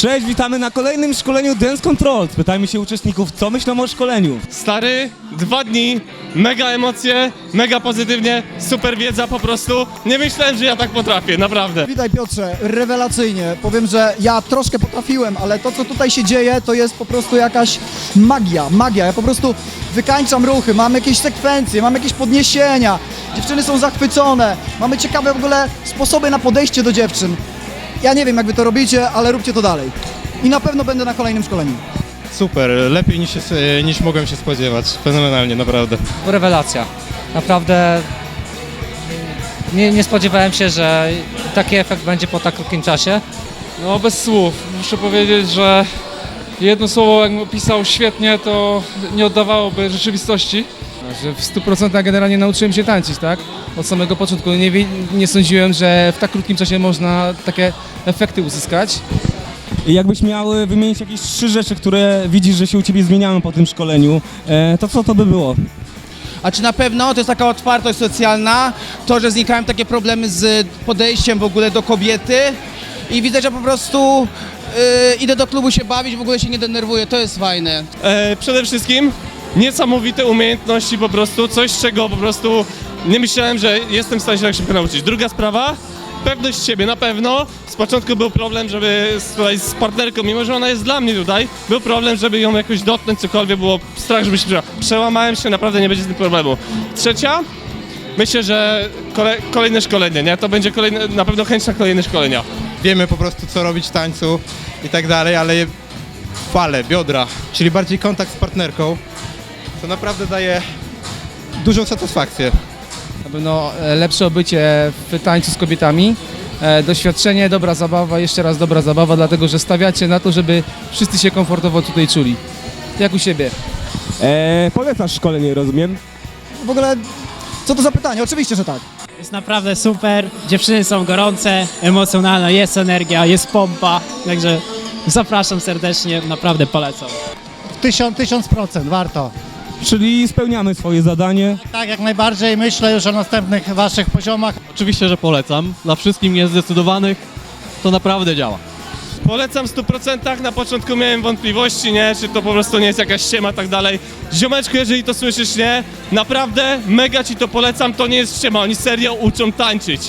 Cześć, witamy na kolejnym szkoleniu Dance Control. Pytajmy się uczestników, co myślą o szkoleniu. Stary, dwa dni, mega emocje, mega pozytywnie, super wiedza po prostu. Nie myślałem, że ja tak potrafię, naprawdę. Witaj Piotrze, rewelacyjnie. Powiem, że ja troszkę potrafiłem, ale to co tutaj się dzieje to jest po prostu jakaś magia, magia. Ja po prostu wykańczam ruchy, mam jakieś sekwencje, mam jakieś podniesienia. Dziewczyny są zachwycone, mamy ciekawe w ogóle sposoby na podejście do dziewczyn. Ja nie wiem jak wy to robicie, ale róbcie to dalej. I na pewno będę na kolejnym szkoleniu. Super, lepiej niż, się, niż mogłem się spodziewać. Fenomenalnie, naprawdę. rewelacja. Naprawdę nie, nie spodziewałem się, że taki efekt będzie po tak krótkim czasie. No bez słów. Muszę powiedzieć, że jedno słowo jakbym opisał świetnie, to nie oddawałoby rzeczywistości. Że w 100% generalnie nauczyłem się tańczyć, tak? Od samego początku. Nie, wie- nie sądziłem, że w tak krótkim czasie można takie efekty uzyskać. I Jakbyś miał e, wymienić jakieś trzy rzeczy, które widzisz, że się u Ciebie zmieniają po tym szkoleniu, e, to co to by było? A czy na pewno to jest taka otwartość socjalna, to, że znikają takie problemy z podejściem w ogóle do kobiety i widzę, że po prostu yy, idę do klubu się bawić, w ogóle się nie denerwuję, to jest fajne. E, przede wszystkim niesamowite umiejętności po prostu, coś czego po prostu nie myślałem, że jestem w stanie się tak szybko nauczyć. Druga sprawa, pewność siebie na pewno. Z początku był problem, żeby z, tutaj z partnerką, mimo że ona jest dla mnie tutaj, był problem, żeby ją jakoś dotknąć, cokolwiek, było strach, żeby się. Przełamałem się, naprawdę nie będzie z tym problemu. Trzecia, myślę, że kole, kolejne szkolenie, nie? To będzie kolejne, na pewno chęć na kolejne szkolenia. Wiemy po prostu, co robić w tańcu i tak dalej, ale fale, biodra, czyli bardziej kontakt z partnerką, to naprawdę daje dużą satysfakcję. Na pewno e, lepsze obycie w tańcu z kobietami. E, doświadczenie, dobra zabawa, jeszcze raz dobra zabawa, dlatego że stawiacie na to, żeby wszyscy się komfortowo tutaj czuli. Jak u siebie. E, polecasz szkolenie, rozumiem? W ogóle, co to za pytanie? Oczywiście, że tak. Jest naprawdę super, dziewczyny są gorące, emocjonalne, jest energia, jest pompa, także zapraszam serdecznie, naprawdę polecam. Tysiąc, tysiąc procent, warto. Czyli spełniamy swoje zadanie. Tak, jak najbardziej. Myślę już o następnych waszych poziomach. Oczywiście, że polecam. Dla wszystkich niezdecydowanych to naprawdę działa. Polecam w 100%. Na początku miałem wątpliwości, nie? Czy to po prostu nie jest jakaś ściema, tak dalej. Ziomeczku, jeżeli to słyszysz, nie? Naprawdę, mega ci to polecam. To nie jest ściema, oni serio uczą tańczyć.